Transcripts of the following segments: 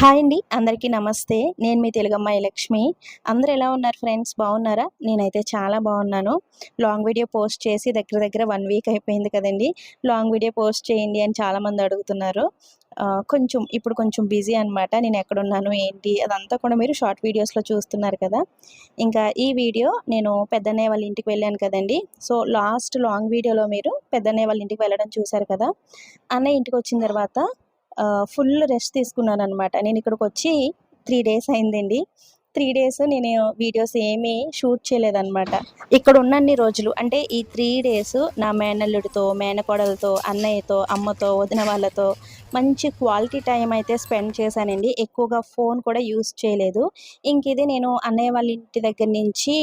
Hi అండి అందరికీ నమస్తే. నేను మీ తెలుగమ్మాయి లక్ష్మి. అందరు ఎలా ఉన్నారు ఫ్రెండ్స్? బాగున్నారా? నేనైతే చాలా బాగున్నాను. లాంగ్ వీడియో పోస్ట్ చేసి దగ్గర దగ్గర వన్ వీక్ అయిపోయింది కదండి. లాంగ్ వీడియో పోస్ట్ చేయండి అని చాలామంది అడుగుతున్నారు. కొంచెం ఇప్పుడు కొంచెం బిజీ అనమాట నేను ఎక్కడున్నాను ఏంటి? అదంతా కూడా మీరు షార్ట్ వీడియోస్లో చూస్తున్నారు కదా. ఇంకా ఈ వీడియో నేను పెద్దన్నయ్య వాళ్ళ ఇంటికి వెళ్ళాను కదండి. సో లాస్ట్ లాంగ్ వీడియోలో మీరు పెద్దన్నయ్య వాళ్ళ ఇంటికి వెళ్ళడం చూశారు కదా. అన్నయ్య ఇంటికి వచ్చిన తర్వాత ఫుల్ రెస్ట్ తీసుకున్నాను అనమాట నేను ఇక్కడికి వచ్చి త్రీ డేస్ అయిందండి. త్రీ డేస్ నేను వీడియోస్ ఏమీ షూట్ చేయలేదన్నమాట. ఇక్కడ ఉన్నన్ని రోజులు అంటే ఈ త్రీ డేస్ నా మేనల్లుడితో మేనకోడలతో అన్నయ్యతో అమ్మతో వదిన వాళ్ళతో మంచి క్వాలిటీ టైం అయితే స్పెండ్ చేశానండి. ఎక్కువగా ఫోన్ కూడా యూస్ చేయలేదు. ఇంక ఇది నేను అన్నయ్య వాళ్ళ ఇంటి దగ్గర నుంచి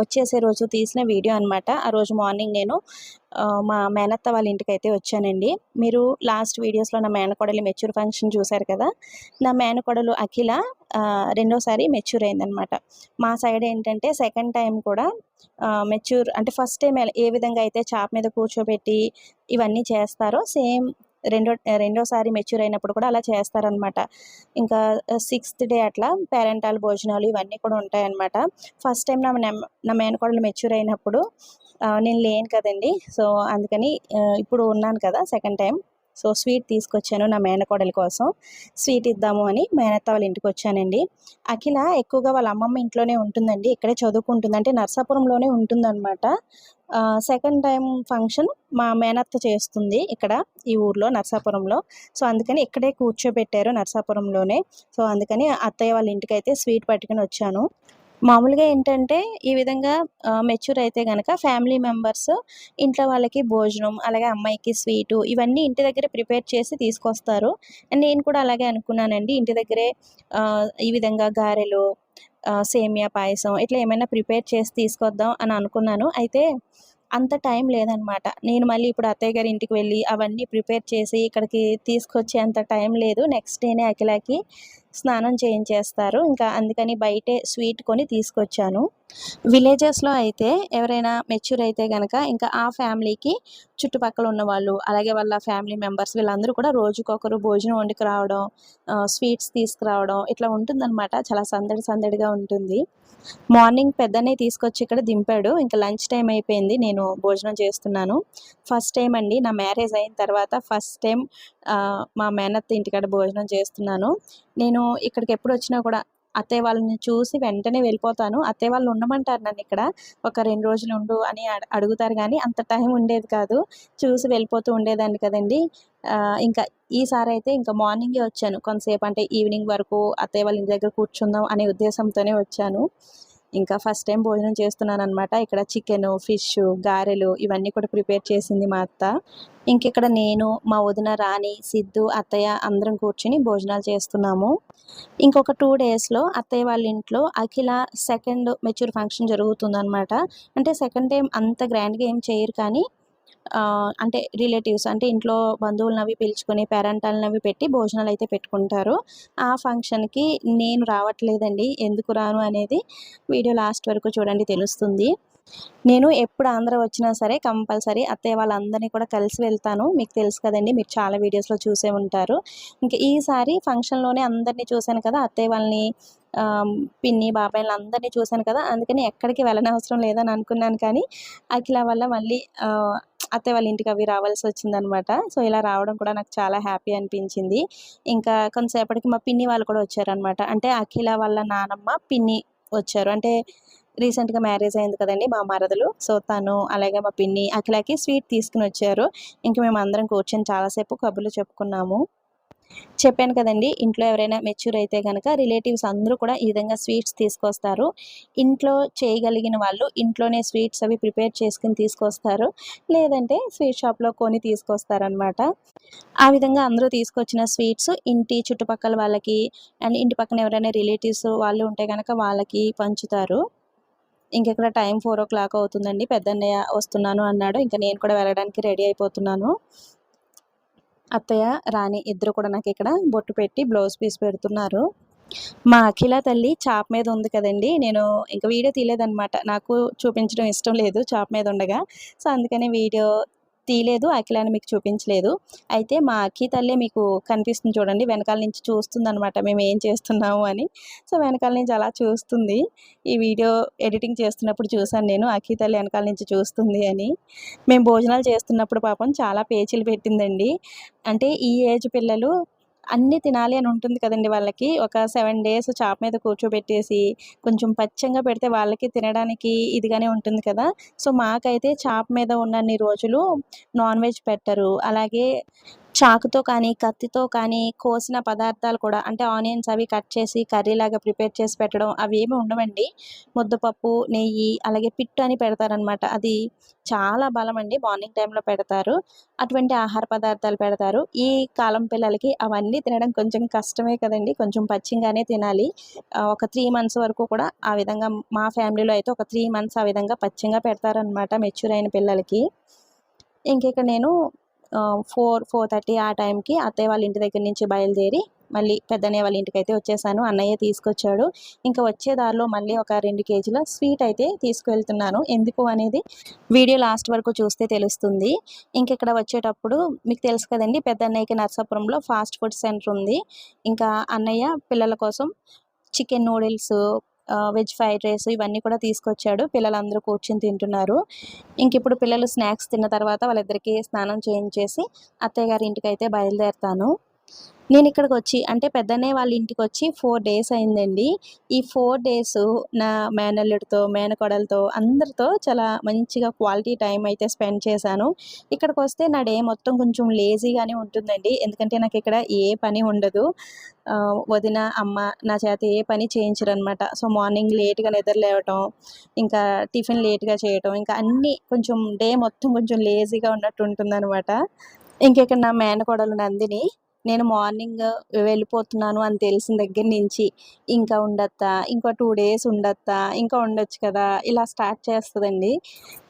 వచ్చేసే రోజు తీసిన వీడియో అనమాట ఆ రోజు మార్నింగ్ నేను మా మేనత్త వాళ్ళ ఇంటికి అయితే వచ్చానండి. మీరు లాస్ట్ వీడియోస్లో నా మేనకోడలి మెచ్యూర్ ఫంక్షన్ చూశారు కదా? నా మేనకోడలు అఖిల రెండోసారి మెచ్యూర్ అయిందనమాట మా సైడ్ ఏంటంటే సెకండ్ టైం కూడా మెచ్యూర్ అంటే ఫస్ట్ టైం ఏ విధంగా అయితే చాప్ మీద కూర్చోబెట్టి ఇవన్నీ చేస్తారో సేమ్ రెండో రెండోసారి మెచ్యూర్ అయినప్పుడు కూడా అలా చేస్తారనమాట. ఇంకా సిక్స్త్ డే అట్లా పేరెంటాల్ భోజనాలు ఇవన్నీ కూడా ఉంటాయన్నమాట ఫస్ట్ టైం నా నా మేనకోడలు మెచ్యూర్ అయినప్పుడు నేను లేను కదండి. సో అందుకని ఇప్పుడు ఉన్నాను కదా సెకండ్ టైం సో స్వీట్ తీసుకొచ్చాను నా మేనకోడలి కోసం. స్వీట్ ఇద్దాము అని మేనత్త వాళ్ళ ఇంటికి వచ్చానండి. అఖిల ఎక్కువగా వాళ్ళ అమ్మమ్మ ఇంట్లోనే ఉంటుందండి. ఇక్కడే చదువుకుంటుంది. అంటే నర్సాపురంలోనే ఉంటుందన్నమాట సెకండ్ టైం ఫంక్షన్ మా మేనత్త చేస్తుంది ఇక్కడ ఈ ఊర్లో నర్సాపురంలో. సో అందుకని ఇక్కడే కూర్చోబెట్టారు నర్సాపురంలోనే. సో అందుకని అత్తయ్య వాళ్ళ ఇంటికి అయితే స్వీట్ పట్టుకుని వచ్చాను. మామూలుగా ఏంటంటే ఈ విధంగా మెచ్యూర్ అయితే కనుక ఫ్యామిలీ మెంబర్స్ ఇంట్లో వాళ్ళకి భోజనం అలాగే అమ్మాయికి స్వీటు ఇవన్నీ ఇంటి దగ్గర ప్రిపేర్ చేసి తీసుకొస్తారు. అండ్ నేను కూడా అలాగే అనుకున్నానండి. ఇంటి దగ్గరే ఈ విధంగా గారెలు సేమియా పాయసం ఇట్లా ఏమైనా ప్రిపేర్ చేసి తీసుకొద్దాం అని అనుకున్నాను. అయితే అంత టైం లేదనమాట నేను మళ్ళీ ఇప్పుడు అత్తయ్య గారి ఇంటికి వెళ్ళి అవన్నీ ప్రిపేర్ చేసి ఇక్కడికి తీసుకొచ్చే అంత టైం లేదు. నెక్స్ట్ డేనే అఖిలాకి స్నానం చేయించేస్తారు. ఇంకా అందుకని బయటే స్వీట్ కొని తీసుకొచ్చాను. విలేజెస్లో అయితే ఎవరైనా మెచ్యూర్ అయితే కనుక ఇంకా ఆ ఫ్యామిలీకి చుట్టుపక్కల ఉన్న వాళ్ళు అలాగే వాళ్ళ ఫ్యామిలీ మెంబర్స్ వీళ్ళందరూ కూడా రోజుకొకరు భోజనం వండుకు రావడం స్వీట్స్ తీసుకురావడం ఇట్లా ఉంటుందన్నమాట. చాలా సందడి సందడిగా ఉంటుంది. మార్నింగ్ పెద్దనే తీసుకొచ్చి ఇక్కడ దింపాడు. ఇంకా లంచ్ టైం అయిపోయింది. నేను భోజనం చేస్తున్నాను. ఫస్ట్ టైం అండి. నా మ్యారేజ్ అయిన తర్వాత ఫస్ట్ టైం మా మేనత్త ఇంటికాడ భోజనం చేస్తున్నాను. నేను ఇక్కడికి ఎప్పుడు వచ్చినా కూడా అత్తయ్య వాళ్ళని చూసి వెంటనే వెళ్ళిపోతాను. అత్తయ్య వాళ్ళు ఉండమంటారు నన్ను ఇక్కడ. ఒక రెండు రోజులు ఉండు అని అడుగుతారు కానీ అంత టైం ఉండేది కాదు. చూసి వెళ్ళిపోతూ ఉండేదాన్ని కదండి. ఇంకా ఈసారి అయితే ఇంకా మార్నింగే వచ్చాను. కొంతసేపు అంటే ఈవినింగ్ వరకు అత్తయ్య వాళ్ళ ఇంటి దగ్గర కూర్చుందాం అనే ఉద్దేశంతోనే వచ్చాను. ఇంకా ఫస్ట్ టైం భోజనం చేస్తున్నాను అనమాట ఇక్కడ చికెన్ ఫిష్ గారెలు ఇవన్నీ కూడా ప్రిపేర్ చేసింది మా అత్త. ఇంకిక్కడ నేను మా వదిన రాణి సిద్ధు అత్తయ్య అందరం కూర్చుని భోజనాలు చేస్తున్నాము. ఇంకొక టూ డేస్లో అత్తయ్య వాళ్ళ ఇంట్లో అఖిల సెకండ్ మెచ్యూర్ ఫంక్షన్ జరుగుతుందనమాట అంటే సెకండ్ టైం అంత గ్రాండ్గా ఏం చేయరు కానీ అంటే రిలేటివ్స్ అంటే ఇంట్లో బంధువులను అవి పిలుచుకొని పేరెంటాలను అవి పెట్టి భోజనాలు అయితే పెట్టుకుంటారు. ఆ ఫంక్షన్కి నేను రావట్లేదండి. ఎందుకు రాను అనేది వీడియో లాస్ట్ వరకు చూడండి తెలుస్తుంది. నేను ఎప్పుడు ఆంధ్ర వచ్చినా సరే కంపల్సరీ అత్తయ్య వాళ్ళందరినీ కూడా కలిసి వెళ్తాను. మీకు తెలుసు కదండి మీరు చాలా వీడియోస్లో చూసే ఉంటారు. ఇంకా ఈసారి ఫంక్షన్లోనే అందరినీ చూశాను కదా అత్తయ్య వాళ్ళని పిన్ని బాబాయిలు అందరినీ చూశాను కదా అందుకని ఎక్కడికి వెళ్ళనవసరం లేదని అనుకున్నాను కానీ అఖిల వల్ల మళ్ళీ అత్తయ్య వాళ్ళ ఇంటికి అవి రావాల్సి వచ్చిందనమాట. సో ఇలా రావడం కూడా నాకు చాలా హ్యాపీ అనిపించింది. ఇంకా కొంతసేపటికి మా పిన్ని వాళ్ళు కూడా వచ్చారనమాట. అంటే అఖిల వాళ్ళ నానమ్మ పిన్ని వచ్చారు. అంటే రీసెంట్గా మ్యారేజ్ అయింది కదండి మా మరదలు. సో తను అలాగే మా పిన్ని అఖిలకి స్వీట్ తీసుకుని వచ్చారు. ఇంకా మేము అందరం కూర్చొని చాలాసేపు కబుర్లు చెప్పుకున్నాము. చెప్పాను కదండి ఇంట్లో ఎవరైనా మెచ్యూర్ అయితే కనుక రిలేటివ్స్ అందరూ కూడా ఈ విధంగా స్వీట్స్ తీసుకొస్తారు. ఇంట్లో చేయగలిగిన వాళ్ళు ఇంట్లోనే స్వీట్స్ అవి ప్రిపేర్ చేసుకుని తీసుకొస్తారు. లేదంటే స్వీట్ షాప్లో కొని తీసుకొస్తారనమాట ఆ విధంగా అందరూ తీసుకొచ్చిన స్వీట్స్ ఇంటి చుట్టుపక్కల వాళ్ళకి అండ్ ఇంటి పక్కన ఎవరైనా రిలేటివ్స్ వాళ్ళు ఉంటే కనుక వాళ్ళకి పంచుతారు. ఇంకెక్కడ టైం ఫోర్ ఓ క్లాక్ అవుతుందండి పెద్దన్నయ్య వస్తున్నాను అన్నాడు ఇంకా నేను కూడా వెళ్ళడానికి రెడీ అయిపోతున్నాను. అత్తయ్య రాణి ఇద్దరు కూడా నాకు ఇక్కడ బొట్టు పెట్టి బ్లౌజ్ పీస్ పెడుతున్నారు. మా అఖిల తల్లి చాప్ మీద ఉంది కదండి నేను ఇంకా వీడియో తీయలేదన్నమాట. నాకు చూపించడం ఇష్టం లేదు చాప్ మీద ఉండగా. సో అందుకని వీడియో తీయలేదు అఖిలాన్ని మీకు చూపించలేదు. అయితే మా అఖి తల్లి మీకు కనిపిస్తుంది చూడండి వెనకాల నుంచి చూస్తుంది అనమాట మేము ఏం చేస్తున్నాము అని. సో వెనకాల నుంచి అలా చూస్తుంది. ఈ వీడియో ఎడిటింగ్ చేస్తున్నప్పుడు చూసాను నేను అఖి తల్లి వెనకాల నుంచి చూస్తుంది అని. మేము భోజనాలు చేస్తున్నప్పుడు పాపం చాలా పేచీలు పెట్టిందండి. అంటే ఈ ఏజ్ పిల్లలు అన్నీ తినాలి అని ఉంటుంది కదండి వాళ్ళకి. ఒక సెవెన్ డేస్ చాప మీద కూర్చోబెట్టేసి కొంచెం పచ్చంగా పెడితే వాళ్ళకి తినడానికి ఇదిగానే ఉంటుంది కదా. సో మాకైతే చాప మీద ఉన్నన్ని రోజులు నాన్ వెజ్ పెట్టరు. అలాగే చాకుతో కానీ కత్తితో కానీ కోసిన పదార్థాలు కూడా అంటే ఆనియన్స్ అవి కట్ చేసి కర్రీ లాగా ప్రిపేర్ చేసి పెట్టడం అవి ఏమి ఉండవండి. ముద్దపప్పు నెయ్యి అలాగే పిట్టు అని పెడతారనమాట అది చాలా బలం అండి. మార్నింగ్ టైంలో పెడతారు. అటువంటి ఆహార పదార్థాలు పెడతారు. ఈ కాలం పిల్లలకి అవన్నీ తినడం కొంచెం కష్టమే కదండి. కొంచెం పచ్చిగానే తినాలి. ఒక త్రీ మంత్స్ వరకు కూడా ఆ విధంగా మా ఫ్యామిలీలో అయితే ఒక త్రీ మంత్స్ ఆ విధంగా పచ్చిగా పెడతారనమాట మెచ్యూర్ అయిన పిల్లలకి. ఇంకిక నేను ఫోర్ ఫోర్ థర్టీ ఆ టైంకి అత్తయ్య వాళ్ళ ఇంటి దగ్గర నుంచి బయలుదేరి మళ్ళీ పెద్దన్నయ్య వాళ్ళ ఇంటికి అయితే వచ్చేసాను. అన్నయ్య తీసుకొచ్చాడు. ఇంకా వచ్చే దారిలో మళ్ళీ ఒక రెండు కేజీల స్వీట్ అయితే తీసుకువెళ్తున్నాను ఎందుకు అనేది వీడియో లాస్ట్ వరకు చూస్తే తెలుస్తుంది. ఇంకా ఇక్కడ వచ్చేటప్పుడు మీకు తెలుసు కదండి పెద్ద అన్నయ్యకి నర్సాపురంలో ఫాస్ట్ ఫుడ్ సెంటర్ ఉంది. ఇంకా అన్నయ్య పిల్లల కోసం chicken noodles veg fried rice ఇవన్నీ కూడా తీసుకొచ్చాడు. పిల్లలందరూ కూర్చొని తింటున్నారు. ఇంక ఇప్పుడు పిల్లలు స్నాక్స్ తిన్న తర్వాత వాళ్ళిద్దరికీ స్నానం చేయించేసి అత్తయ్య గారి ఇంటికి అయితే బయలుదేరుతాను. నేను ఇక్కడికి వచ్చి అంటే పెద్దనే వాళ్ళ ఇంటికి వచ్చి ఫోర్ డేస్ అయిందండి. ఈ ఫోర్ డేస్ నా మేనల్లుడితో మేనకోడలతో అందరితో చాలా మంచిగా క్వాలిటీ టైం అయితే స్పెండ్ చేశాను. ఇక్కడికి వస్తే నా డే మొత్తం కొంచెం లేజీగానే ఉంటుందండి. ఎందుకంటే నాకు ఇక్కడ ఏ పని ఉండదు. వదిన అమ్మ నా చేత ఏ పని చేయించరు అనమాట సో మార్నింగ్ లేట్గా నిద్ర లేవటం ఇంకా టిఫిన్ లేట్గా చేయటం ఇంకా అన్నీ కొంచెం డే మొత్తం కొంచెం లేజీగా ఉన్నట్టు ఉంటుంది అనమాట ఇంకెక్కడ నా మేనకోడలు నందిని నేను మార్నింగ్ వెళ్ళిపోతున్నాను అని తెలిసిన దగ్గర నుంచి ఇంకా ఉండొత్తా ఇంకో టూ డేస్ ఉండొత్తా ఇంకా ఉండొచ్చు కదా ఇలా స్టార్ట్ చేస్తుందండి.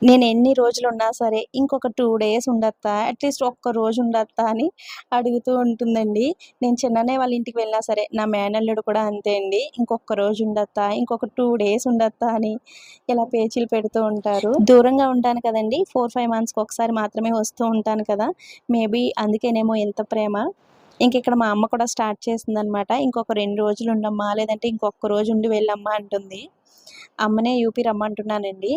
నేను ఎన్ని రోజులు ఉన్నా సరే ఇంకొక టూ డేస్ ఉండొత్తా అట్లీస్ట్ ఒక్క రోజు ఉండొత్తా అని అడుగుతూ ఉంటుందండి. నేను చిన్ననే వాళ్ళ ఇంటికి వెళ్ళినా సరే నా మేనల్లుడు కూడా అంతే అండి. ఇంకొక రోజు ఉండొత్తా ఇంకొక టూ డేస్ ఉండొత్తా అని ఇలా పేచీలు పెడుతూ ఉంటారు. దూరంగా ఉంటాను కదండి ఫోర్ ఫైవ్ మంత్స్కి ఒకసారి మాత్రమే వస్తూ ఉంటాను కదా మేబీ అందుకేనేమో ఎంత ప్రేమ. ఇంక ఇక్కడ మా అమ్మ కూడా స్టార్ట్ చేసిందనమాట. ఇంకొక రెండు రోజులు ఉండమ్మా లేదంటే ఇంకొక రోజు ఉండి వెళ్ళమ్మా అంటుంది. అమ్మనే యూపీ రమ్మంటున్నానండి.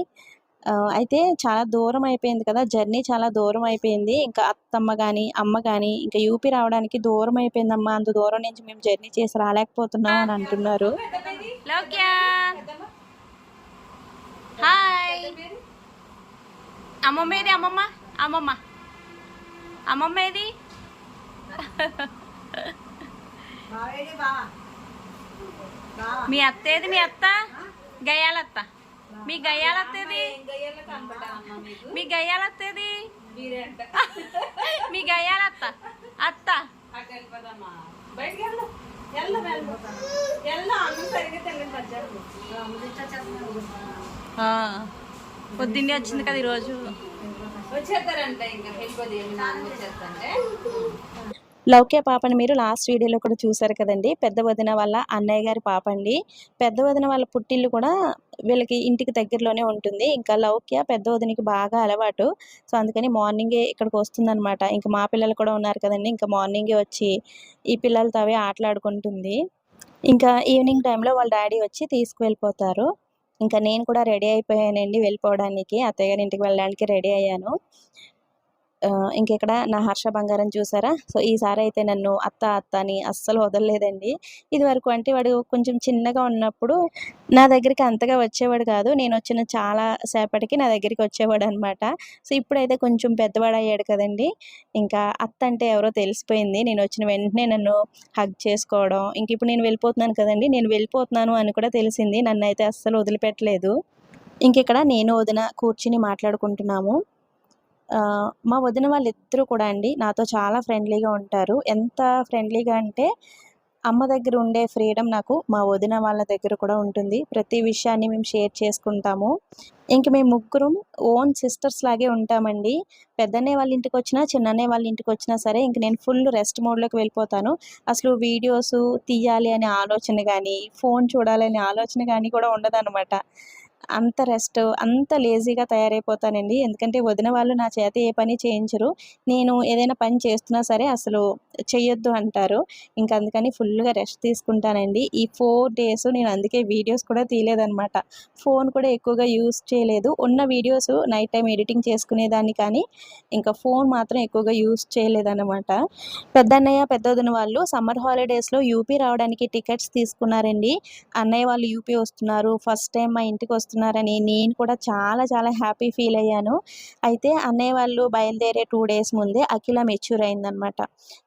అయితే చాలా దూరం అయిపోయింది కదా జర్నీ చాలా దూరం అయిపోయింది. ఇంకా అత్తమ్మ కానీ అమ్మ కానీ ఇంకా యూపీ రావడానికి దూరం అయిపోయిందమ్మా. అంత దూరం నుంచి మేము జర్నీ చేసి రాలేకపోతున్నాం అని అంటున్నారు. హాయ్. అమ్మమ్మ ఏది? అమ్మమ్మ? అమ్మమ్మ. అమ్మమ్మ ఏది? మీ అత్త ఏది మీ అత్త? గయ్యాలత్త. మీ గయ్యాలత్త ఏది మీ గయ్యాలత్త ఏది మీ గయ్యాలత్త. అత్త. ఆ, పొద్దున్నే వచ్చింది కదా ఈరోజు. వచ్చేస్తారంట ఇంకా. వెళ్ళిపోతే నాన్న వచ్చేస్తాంటే లౌక్య పాపని మీరు లాస్ట్ వీడియోలో కూడా చూసారు కదండి. పెద్ద వదిన వాళ్ళ అన్నయ్య గారి పాప అండి. పెద్ద వదిన వాళ్ళ పుట్టిల్లు కూడా వీళ్ళకి ఇంటికి దగ్గరలోనే ఉంటుంది. ఇంకా లౌక్య పెద్ద వదినకి బాగా అలవాటు. సో అందుకని మార్నింగే ఇక్కడికి వస్తుందన్నమాట. ఇంకా మా పిల్లలు కూడా ఉన్నారు కదండి. ఇంకా మార్నింగే వచ్చి ఈ పిల్లలతో అవే ఆటలాడుకుంటుంది. ఇంకా ఈవినింగ్ టైంలో వాళ్ళ డాడీ వచ్చి తీసుకువెళ్ళిపోతారు. ఇంకా నేను కూడా రెడీ అయిపోయానండి వెళ్ళిపోవడానికి. అత్తయ్య గారి ఇంటికి వెళ్ళడానికి రెడీ అయ్యాను. ఇంకెక్కడ? నా హర్ష బంగారం చూసారా? సో ఈసారి అయితే నన్ను అత్త అత్త అని అస్సలు వదలలేదండి. ఇది వరకు అంటే వాడు కొంచెం చిన్నగా ఉన్నప్పుడు నా దగ్గరికి అంతగా వచ్చేవాడు కాదు. నేను వచ్చిన చాలా సేపటికి నా దగ్గరికి వచ్చేవాడు అనమాట సో ఇప్పుడైతే కొంచెం పెద్దవాడు అయ్యాడు కదండి. ఇంకా అత్త అంటే ఎవరో తెలిసిపోయింది. నేను వచ్చిన వెంటనే నన్ను హగ్ చేసుకోవడం. ఇంక ఇప్పుడు నేను వెళ్ళిపోతున్నాను కదండి. నేను వెళ్ళిపోతున్నాను అని కూడా తెలిసింది. నన్ను అయితే అస్సలు వదిలిపెట్టలేదు. ఇంకెక్కడ? నేను వదిన కూర్చుని మాట్లాడుకుంటున్నాము. మా వదిన వాళ్ళిద్దరూ కూడా అండి నాతో చాలా ఫ్రెండ్లీగా ఉంటారు. ఎంత ఫ్రెండ్లీగా అంటే అమ్మ దగ్గర ఉండే ఫ్రీడమ్ నాకు మా వదిన వాళ్ళ దగ్గర కూడా ఉంటుంది. ప్రతి విషయాన్ని మేము షేర్ చేసుకుంటాము. ఇంక మేము ముగ్గురం ఓన్ సిస్టర్స్ లాగే ఉంటామండి. పెద్దనే వాళ్ళ ఇంటికి వచ్చినా చిన్ననే వాళ్ళ ఇంటికి వచ్చినా సరే ఇంక నేను ఫుల్ రెస్ట్ మోడ్లోకి వెళ్ళిపోతాను. అసలు వీడియోస్ తీయాలి అనే ఆలోచన కానీ ఫోన్ చూడాలి అనే ఆలోచన కానీ కూడా ఉండదన్నమాట. అంత రెస్ట్ అంత లేజీగా తయారైపోతానండి. ఎందుకంటే వదిన వాళ్ళు నా చేత ఏ పని చేయించరు. నేను ఏదైనా పని చేస్తున్నా సరే అసలు చెయ్యొద్దు అంటారు. ఇంకా అందుకని ఫుల్గా రెస్ట్ తీసుకుంటానండి. ఈ ఫోర్ డేస్ నేను అందుకే వీడియోస్ కూడా తీయలేదన్నమాట. ఫోన్ కూడా ఎక్కువగా యూస్ చేయలేదు. ఉన్న వీడియోస్ నైట్ టైం ఎడిటింగ్ చేసుకునేదాన్ని కానీ ఇంకా ఫోన్ మాత్రం ఎక్కువగా యూస్ చేయలేదన్నమాట. పెద్దన్నయ్య పెద్దదిన వాళ్ళు సమ్మర్ హాలిడేస్లో యూపీ రావడానికి టికెట్స్ తీసుకున్నారండి. అన్నయ్య వాళ్ళు యూపీ వస్తున్నారు. ఫస్ట్ టైం మా ఇంటికి చేస్తున్నారని నేను కూడా చాలా చాలా హ్యాపీ ఫీల్ అయ్యాను. అయితే అన్నయ్య వాళ్ళు బయలుదేరే టూ డేస్ ముందే అఖిల మెచ్యూర్ అయిందనమాట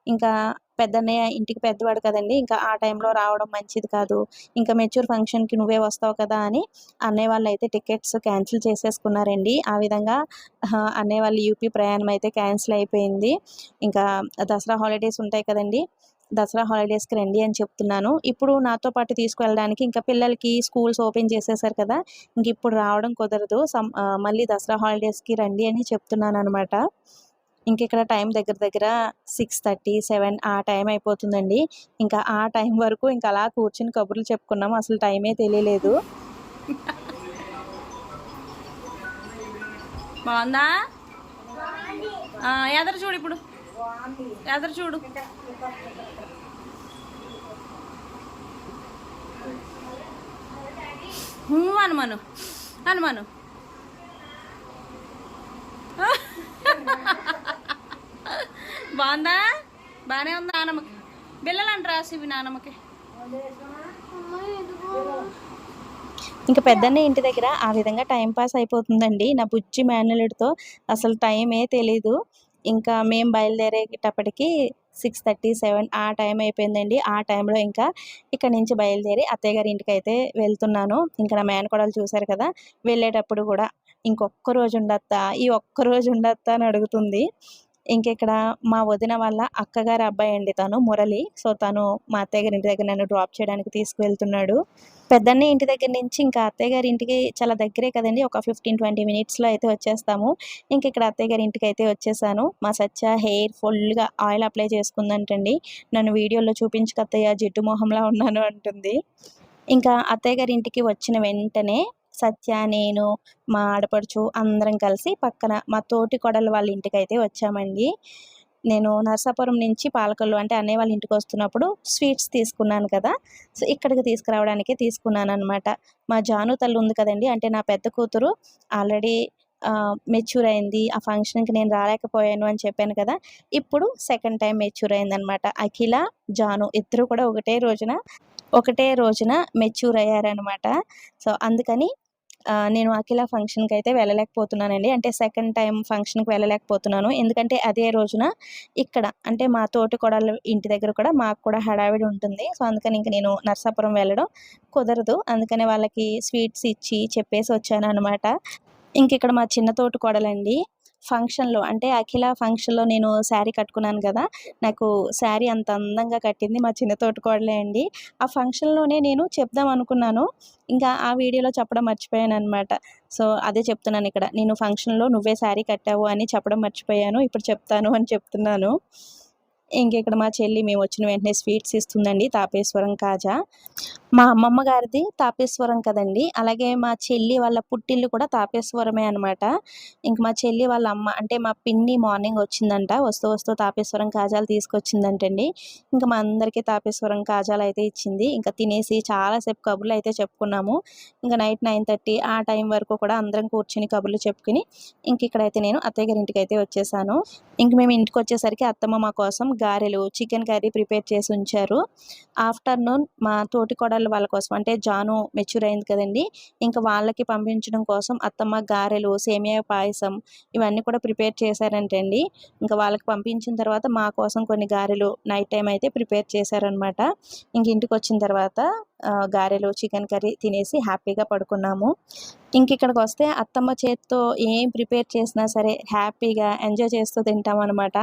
ఇంకా పెద్దన్నయ్య ఇంటికి పెద్దవాడు కదండి ఇంకా ఆ టైంలో రావడం మంచిది కాదు. ఇంకా మెచ్యూర్ ఫంక్షన్కి నువ్వే వస్తావు కదా అని అన్నయ్య వాళ్ళు అయితే టికెట్స్ క్యాన్సిల్ చేసేసుకున్నారండి. ఆ విధంగా అన్నయ్య వాళ్ళు యూపీ ప్రయాణం అయితే క్యాన్సిల్ అయిపోయింది. ఇంకా దసరా హాలిడేస్ ఉంటాయి కదండి దసరా హాలిడేస్కి రండి అని చెప్తున్నాను. ఇప్పుడు నాతో పాటు తీసుకువెళ్ళడానికి ఇంకా పిల్లలకి స్కూల్స్ ఓపెన్ చేసేసారు కదా ఇంక ఇప్పుడు రావడం కుదరదు. సమ్ మళ్ళీ దసరా హాలిడేస్కి రండి అని చెప్తున్నాను అనమాట ఇంక ఇక్కడ టైం దగ్గర దగ్గర సిక్స్ థర్టీ సెవెన్ ఆ టైం అయిపోతుందండి. ఇంకా ఆ టైం వరకు ఇంకా అలా కూర్చుని కబుర్లు చెప్పుకున్నాం. అసలు టైమే తెలియలేదు. బాగుందా? ఎదరు చూడు ఇప్పుడు. ఎదరు చూడు. హూ అనుమాను. అనుమాను. బాగుందా? బాగానే ఉందా నానమ్మకి? బిల్లలు అంట రాసివి నానమ్మకి. ఇంకా పెద్దన్న ఇంటి దగ్గర ఆ విధంగా టైం పాస్ అయిపోతుందండి. నా బుజ్జి మేనలుడితో అసలు టైమే తెలీదు. ఇంకా మేము బయలుదేరేటప్పటికి సిక్స్ థర్టీ సెవెన్ ఆ టైం అయిపోయిందండి. ఆ టైంలో ఇంకా ఇక్కడ నుంచి బయలుదేరి అత్తయ్య గారి ఇంటికి అయితే వెళ్తున్నాను. ఇంకా నా మేనకోడలు చూశారు కదా వెళ్ళేటప్పుడు కూడా ఇంకొక్క రోజు ఉండొత్తా ఈ ఒక్క రోజు ఉండొత్తా అని అడుగుతుంది. ఇంకెక్కడ మా వదిన వాళ్ళ అక్కగారి అబ్బాయి అండి తను మురళి. సో తను మా అత్తయ్య గారి ఇంటి దగ్గర నన్ను డ్రాప్ చేయడానికి తీసుకువెళ్తున్నాడు. పెద్దన్న ఇంటి దగ్గర నుంచి ఇంకా అత్తయ్య గారి ఇంటికి చాలా దగ్గరే కదండి ఒక ఫిఫ్టీన్ ట్వంటీ మినిట్స్లో అయితే వచ్చేస్తాము. ఇంక ఇక్కడ అత్తయ్య గారి ఇంటికి అయితే వచ్చేసాను. మా సత్య హెయిర్ ఫుల్గా ఆయిల్ అప్లై చేసుకుందంటండి. నన్ను వీడియోలో చూపించుకు అత్తయ్య జిడ్డు మొహంలా ఉన్నాను అంటుంది. ఇంకా అత్తయ్య గారి ఇంటికి వచ్చిన వెంటనే సత్య నేను మా ఆడపడుచు అందరం కలిసి పక్కన మా తోటి కొడలు వాళ్ళ ఇంటికి అయితే వచ్చామండి. నేను నర్సాపురం నుంచి పాలకొల్లు అంటే అన్నయ్య వాళ్ళ ఇంటికి వస్తున్నప్పుడు స్వీట్స్ తీసుకున్నాను కదా సో ఇక్కడికి తీసుకురావడానికి తీసుకున్నాను అనమాట మా జాను తల్లి ఉంది కదండి అంటే నా పెద్ద కూతురు ఆల్రెడీ మెచ్యూర్ అయింది ఆ ఫంక్షన్కి నేను రాలేకపోయాను అని చెప్పాను కదా ఇప్పుడు సెకండ్ టైం మెచ్యూర్ అయిందనమాట అఖిల జాను ఇద్దరు కూడా ఒకటే రోజున ఒకటే రోజున మెచ్యూర్ అయ్యారనమాట సో అందుకని నేను అఖిల ఫంక్షన్కి అయితే వెళ్ళలేకపోతున్నానండి. అంటే సెకండ్ టైం ఫంక్షన్కి వెళ్ళలేకపోతున్నాను. ఎందుకంటే అదే రోజున ఇక్కడ అంటే మా తోటి కొడలు ఇంటి దగ్గర కూడా మాకు కూడా హడావిడి ఉంటుంది. సో అందుకని ఇంక నేను నర్సాపురం వెళ్ళడం కుదరదు. అందుకని వాళ్ళకి స్వీట్స్ ఇచ్చి చెప్పేసి వచ్చాను అనమాట ఇంక ఇక్కడ మా చిన్న తోటి కొడలండి ఫంక్షన్లో అంటే అఖిల ఫంక్షన్లో నేను శారీ కట్టుకున్నాను కదా నాకు శారీ అంత అందంగా కట్టింది మా చిన్న తోటకోడలే అండి. ఆ ఫంక్షన్లోనే నేను చెప్దాం అనుకున్నాను. ఇంకా ఆ వీడియోలో చెప్పడం మర్చిపోయాను అనమాట సో అదే చెప్తున్నాను ఇక్కడ. నేను ఫంక్షన్లో నువ్వే శారీ కట్టావు అని చెప్పడం మర్చిపోయాను. ఇప్పుడు చెప్తాను అని చెప్తున్నాను. ఇంక ఇక్కడ మా చెల్లి మేము వచ్చిన వెంటనే స్వీట్స్ ఇస్తుందండి తాపేశ్వరం కాజా. మా అమ్మమ్మ గారిది తాపేశ్వరం కదండి. అలాగే మా చెల్లి వాళ్ళ పుట్టిల్లు కూడా తాపేశ్వరమే అనమాట ఇంక మా చెల్లి వాళ్ళ అమ్మ అంటే మా పిన్ని మార్నింగ్ వచ్చిందంట వస్తూ వస్తూ తాపేశ్వరం కాజాలు తీసుకొచ్చిందంటండి. ఇంకా మా అందరికీ తాపేశ్వరం కాజాలు అయితే ఇచ్చింది. ఇంకా తినేసి చాలాసేపు కబుర్లు అయితే చెప్పుకున్నాము. ఇంకా నైట్ నైన్ థర్టీ ఆ టైం వరకు కూడా అందరం కూర్చుని కబుర్లు చెప్పుకుని ఇంక ఇక్కడైతే నేను అత్తయ్య గారి ఇంటికి అయితే వచ్చేసాను. ఇంక మేము ఇంటికి వచ్చేసరికి అత్తమ్మ మా కోసం గారెలు చికెన్ కర్రీ ప్రిపేర్ చేసి ఉంచారు. ఆఫ్టర్నూన్ మా తోటి కోడళ్ళు వాళ్ళ కోసం అంటే జాను మెచ్యూర్ అయింది కదండి ఇంకా వాళ్ళకి పంపించడం కోసం అత్తమ్మ గారెలు సేమియా పాయసం ఇవన్నీ కూడా ప్రిపేర్ చేశారంటండి. ఇంకా వాళ్ళకి పంపించిన తర్వాత మా కోసం కొన్ని గారెలు నైట్ టైం అయితే ప్రిపేర్ చేశారనమాట. ఇంక ఇంటికి వచ్చిన తర్వాత గారెలు చికెన్ కర్రీ తినేసి హ్యాపీగా పడుకున్నాము. ఇంక ఇక్కడికి వస్తే అత్తమ్మ చేత్తో ఏం ప్రిపేర్ చేసినా సరే హ్యాపీగా ఎంజాయ్ చేస్తూ తింటాం అనమాట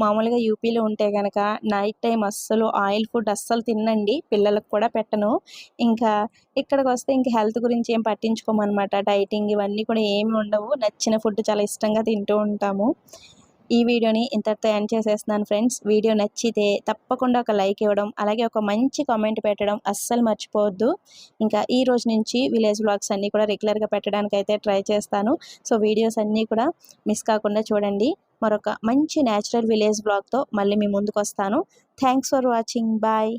మామూలుగా యూపీలో ఉంటే కనుక నైట్ టైం అస్సలు ఆయిల్ ఫుడ్ అస్సలు తినండి పిల్లలకు కూడా పెట్టను. ఇంకా ఇక్కడికి వస్తే ఇంక హెల్త్ గురించి ఏం పట్టించుకోమన్నమాట. డైటింగ్ ఇవన్నీ కూడా ఏమి ఉండవు. నచ్చిన ఫుడ్ చాలా ఇష్టంగా తింటూ ఉంటాము. ఈ వీడియోని ఇంతటితో ఎండ్ చేసేస్తున్నాను ఫ్రెండ్స్ వీడియో నచ్చితే తప్పకుండా ఒక లైక్ ఇవ్వడం అలాగే ఒక మంచి కామెంట్ పెట్టడం అస్సలు మర్చిపోవద్దు. ఇంకా ఈ రోజు నుంచి విలేజ్ బ్లాగ్స్ అన్నీ కూడా రెగ్యులర్గా పెట్టడానికి అయితే ట్రై చేస్తాను. సో వీడియోస్ అన్నీ కూడా మిస్ కాకుండా చూడండి. మరొక మంచి న్యాచురల్ విలేజ్ బ్లాగ్తో మళ్ళీ మీ ముందుకు వస్తాను. Thanks for watching bye